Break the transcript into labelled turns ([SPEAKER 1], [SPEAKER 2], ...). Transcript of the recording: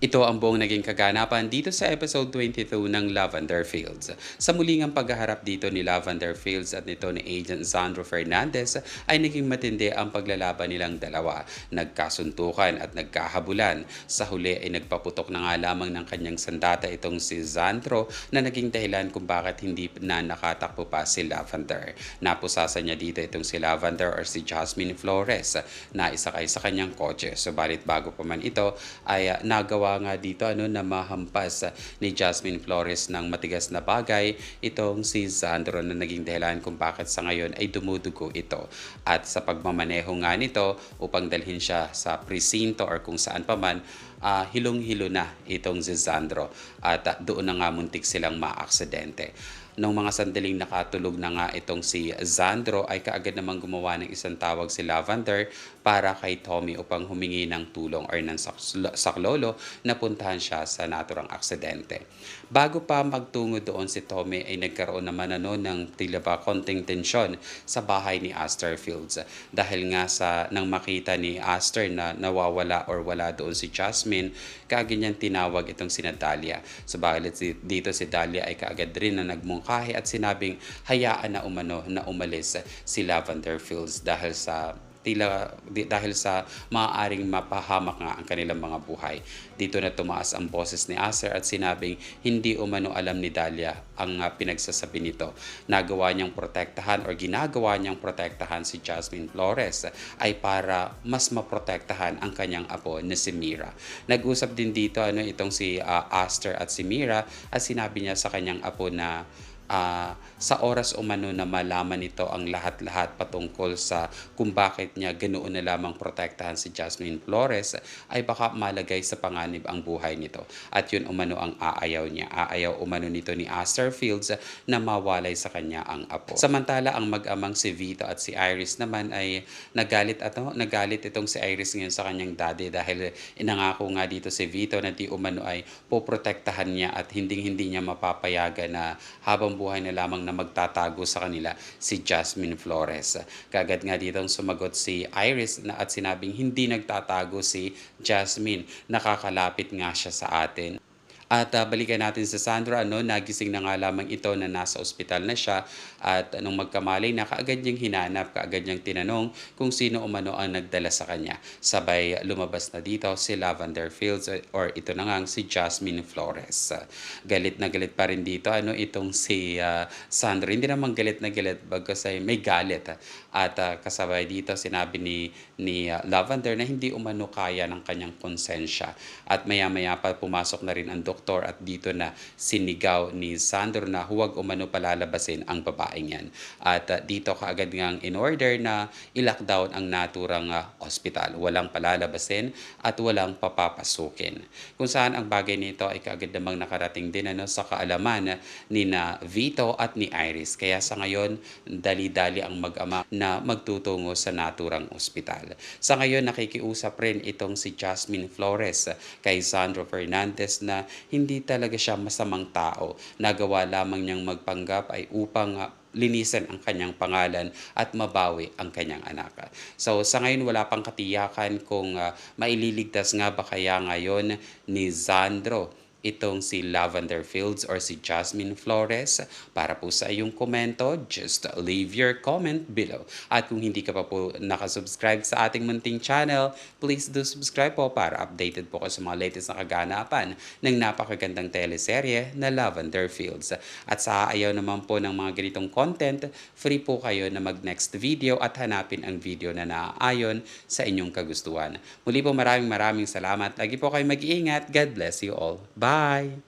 [SPEAKER 1] Ito ang buong naging kaganapan dito sa episode 22 ng Lavender Fields. Sa muling ang paghaharap dito ni Lavender Fields at nito ni Agent Sandro Fernandez ay naging matindi ang paglalaban nilang dalawa. Nagkasuntukan at nagkahabulan. Sa huli ay nagpaputok na nga lamang ng kanyang sandata itong si Sandro na naging dahilan kung bakit hindi na nakatakbo pa si Lavender. Napusasa niya dito itong si Lavender or si Jasmine Flores na isakay sa kanyang kotse. Subalit bago pa man ito ay uh, nagawa nga dito ano na mahampas uh, ni Jasmine Flores ng matigas na bagay itong si Sandro na naging dahilan kung bakit sa ngayon ay dumudugo ito. At sa pagmamaneho nga nito upang dalhin siya sa presinto or kung saan pa man uh, hilong-hilo na itong si at uh, doon na nga muntik silang maaksidente nung mga sandaling nakatulog na nga itong si Zandro ay kaagad namang gumawa ng isang tawag si Lavender para kay Tommy upang humingi ng tulong or ng saklolo na puntahan siya sa naturang aksidente. Bago pa magtungo doon si Tommy ay nagkaroon naman ano ng tila ba konting tensyon sa bahay ni Aster Fields dahil nga sa nang makita ni Aster na nawawala or wala doon si Jasmine kaagad niyang tinawag itong si Natalia. Subalit so, dito si Dalia ay kaagad rin na nagmungkahi at sinabing hayaan na umano na umalis si Lavender Fields dahil sa tila dahil sa maaaring mapahamak nga ang kanilang mga buhay. Dito na tumaas ang boses ni Acer at sinabing hindi umano alam ni Dahlia ang uh, pinagsasabi nito. Nagawa niyang protektahan or ginagawa niyang protektahan si Jasmine Flores ay para mas maprotektahan ang kanyang apo na si Mira. Nag-usap din dito ano itong si uh, Aster at si Mira at sinabi niya sa kanyang apo na uh, sa oras umano na malaman nito ang lahat-lahat patungkol sa kung bakit niya ganoon na lamang protektahan si Jasmine Flores ay baka malagay sa panganib ang buhay nito. At yun umano ang aayaw niya. Aayaw umano nito ni Aster Fields na mawalay sa kanya ang apo. Samantala ang mag-amang si Vito at si Iris naman ay nagalit at nagalit itong si Iris ngayon sa kanyang daddy dahil inangako nga dito si Vito na di umano ay poprotektahan niya at hindi-hindi niya mapapayagan na habang buhay na lamang na magtatago sa kanila si Jasmine Flores. Kagad nga dito sumagot si Iris na at sinabing hindi nagtatago si Jasmine. Nakakalapit nga siya sa atin. At uh, balikan natin sa Sandra, ano, nagising na nga lamang ito na nasa ospital na siya at nung magkamalay na kaagad niyang hinanap, kaagad niyang tinanong kung sino umano ang nagdala sa kanya. Sabay lumabas na dito si Lavender Fields or ito na nga si Jasmine Flores. galit na galit pa rin dito ano itong si uh, Sandra. Hindi naman galit na galit bagkas ay may galit. At uh, kasabay dito sinabi ni, ni uh, Lavender na hindi umano kaya ng kanyang konsensya. At maya-maya pa pumasok na rin ang doktor at dito na sinigaw ni Sandro na huwag umano palalabasin ang babaeng yan. At uh, dito kaagad ngang in order na i-lockdown ang naturang uh, ospital. Walang palalabasin at walang papapasukin. Kung saan ang bagay nito ay kaagad namang nakarating din ano, sa kaalaman ni na Vito at ni Iris. Kaya sa ngayon, dali-dali ang mag-ama na magtutungo sa naturang ospital. Sa ngayon, nakikiusap rin itong si Jasmine Flores kay Sandro Fernandez na hindi talaga siya masamang tao. Nagawa lamang niyang magpanggap ay upang uh, linisan ang kanyang pangalan at mabawi ang kanyang anak. So sa ngayon wala pang katiyakan kung uh, maililigtas nga ba kaya ngayon ni Zandro itong si Lavender Fields or si Jasmine Flores. Para po sa iyong komento, just leave your comment below. At kung hindi ka pa po nakasubscribe sa ating munting channel, please do subscribe po para updated po kayo sa mga latest na kaganapan ng napakagandang teleserye na Lavender Fields. At sa ayaw naman po ng mga ganitong content, free po kayo na mag next video at hanapin ang video na naaayon sa inyong kagustuhan. Muli po maraming maraming salamat. Lagi po kayo mag-iingat. God bless you all. Bye! Bye!